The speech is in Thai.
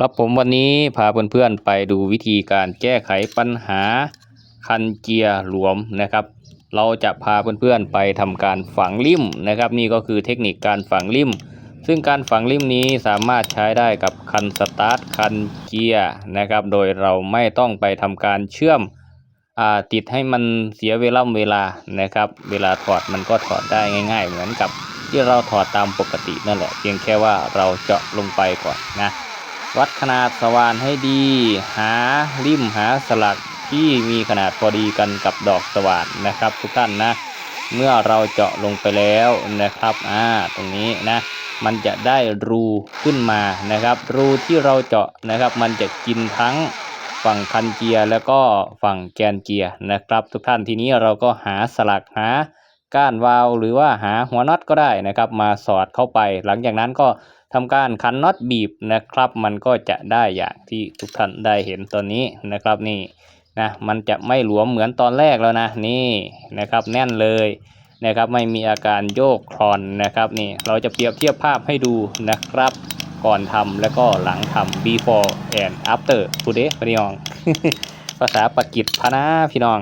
ครับผมวันนี้พาเพื่อนๆไปดูวิธีการแก้ไขปัญหาคันเกียร์หลวมนะครับ เราจะพาเพื่อนๆไปทำการฝังลิ่มนะครับ นี่ก็คือเทคนิคการฝังลิ่ม ซึ่งการฝังลิ่มนี้สามารถใช้ได้กับคันสตาร์ทคันเกียร์นะครับ โดยเราไม่ต้องไปทำการเชื่อมอติดให้มันเสียเวลาเวลานะครับ เวลาถอดมันก็ถอดได้ง่าย ๆ เหมือนกับที่เราถอดตามปกตินั่นแหละ เพียงแค่ว่าเราเจาะลงไปก่อนนะ วัดขนาดสว่านให้ดี หาริมหาสลักที่มีขนาดพอดีกันกับดอกสว่านนะครับ ทุกท่านนะ เมื่อเราเจาะลงไปแล้วนะครับอ่าตรงนี้นะมันจะได้รูขึ้นมานะครับ รูที่เราเจาะนะครับ มันจะกินทั้งฝั่งคันเกียร์แล้วก็ฝั่งแกนเกียร์นะครับ ทุกท่านทีนี้เราก็หาสลักหาก้านวาล์วหรือว่าหาหัวน็อตก็ได้นะครับ มาสอดเข้าไป หลังจากนั้นก็ ทำการคันน็อตบีบนะครับ มันก็จะได้อย่างที่ทุกท่านได้เห็นตอนนี้นะครับนี่นะมันจะไม่หลวมเหมือนตอนแรกแล้วนะนี่นะครับแน่นเลยนะครับไม่มีอาการโยกคลอนนะครับนี่เราจะเปรียบเทียบภาพให้ดูนะครับ ก่อนทำแล้วก็หลังทำ before and after today พี่น้อง ภาษาปากีสพนะพี่น้อง